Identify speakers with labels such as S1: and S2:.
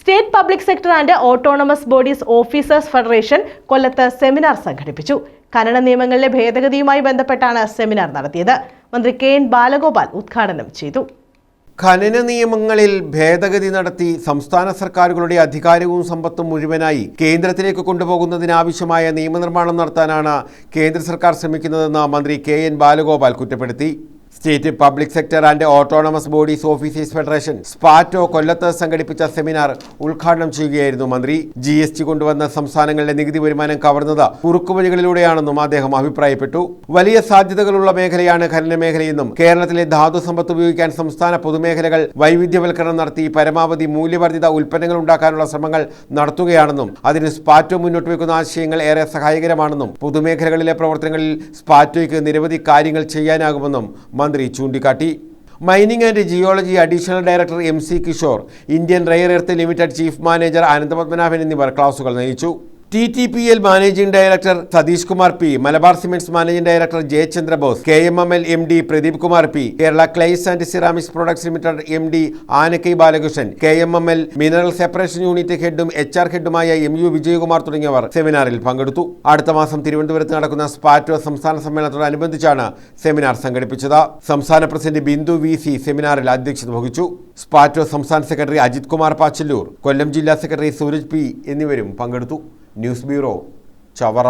S1: State public sector and autonomous bodies officers federation കൊല്ലത്ത് seminar സംഘടിപ്പിച്ചു. ഖനന നിയമങ്ങളിലെ ഭേദഗതിയുമായി ബന്ധപ്പെട്ടാണ് സെമിനാർ നടത്തിയത്. മന്ത്രി കെ എൻ ബാലഗോപാൽ ഉദ്ഘാടനം ചെയ്തു.
S2: ഖനന നിയമങ്ങളിൽ ഭേദഗതി നടത്തി സംസ്ഥാന സർക്കാരുകളുടെ അധികാരവും സമ്പത്തും മുഴുവനായി കേന്ദ്രത്തിലേക്ക് കൊണ്ടുപോകുന്നതിനാവശ്യമായ നിയമനിർമ്മാണം നടത്താനാണ് കേന്ദ്ര സർക്കാർ ശ്രമിക്കുന്നതെന്ന് മന്ത്രി കെ എൻ ബാലഗോപാൽ കുറ്റപ്പെടുത്തി. State public sector and autonomous bodies officers federation SPATO കൊല്ലത്ത് സംഘടിപ്പിച്ച സെമിനാർ ഉദ്ഘാടനം ചെയ്യുകയായിരുന്നു മന്ത്രി. ജി എസ് ടി കൊണ്ടുവന്ന സംസ്ഥാനങ്ങളുടെ നികുതി വരുമാനം കവർന്നത് കുറുക്കുവഴികളിലൂടെയാണെന്നും അദ്ദേഹം അഭിപ്രായപ്പെട്ടു. വലിയ സാധ്യതകളുള്ള മേഖലയാണ് ഖനന മേഖലയെന്നും കേരളത്തിലെ ധാതു സമ്പത്ത് ഉപയോഗിക്കാൻ സംസ്ഥാന പൊതുമേഖലകൾ വൈവിധ്യവൽക്കരണം നടത്തി പരമാവധി മൂല്യവർദ്ധിത ഉൽപ്പന്നങ്ങൾ ഉണ്ടാക്കാനുള്ള ശ്രമങ്ങൾ നടത്തുകയാണെന്നും അതിന് സ്പാറ്റോ മുന്നോട്ട് വെക്കുന്ന ആശയങ്ങൾ ഏറെ സഹായകരമാണെന്നും പൊതുമേഖലകളിലെ പ്രവർത്തനങ്ങളിൽ സ്പാറ്റോയ്ക്ക് നിരവധി കാര്യങ്ങൾ ചെയ്യാനാകുമെന്നും മന്ത്രി ചൂണ്ടിക്കാട്ടി. Mining and geology additional director M C Kishore Indian rare earth limited chief manager Ananthapadmanabhan എന്നിവർ ക്ലാസുകൾ നയിച്ചു. T T P L managing director Satheesh Kumar P Malabar cements managing director Jayachandra Bose K M M L M D Pradeep Kumar P Kerala clays and ceramics products limited M D Anakkai Balakrishnan K M M L mineral separation unit ഹെഡും H R ഹെഡുമായ M U Vijayakumar തുടങ്ങിയവർ സെമിനാറിൽ പങ്കെടുത്തു. അടുത്ത മാസം തിരുവനന്തപുരത്ത് നടക്കുന്ന സ്പാറ്റോ സംസ്ഥാന സമ്മേളനത്തോടനുബന്ധിച്ചാണ് seminar സംഘടിപ്പിച്ചത്. സംസ്ഥാന പ്രസിഡന്റ് ബിന്ദു വി സി സെമിനാറിൽ അധ്യക്ഷത വഹിച്ചു. സ്പാറ്റോ സംസ്ഥാന സെക്രട്ടറി അജിത് കുമാർ പാച്ചല്ലൂർ കൊല്ലം ജില്ലാ സെക്രട്ടറി സൂരജ് പി എന്നിവരും പങ്കെടുത്തു. News bureau Chavara.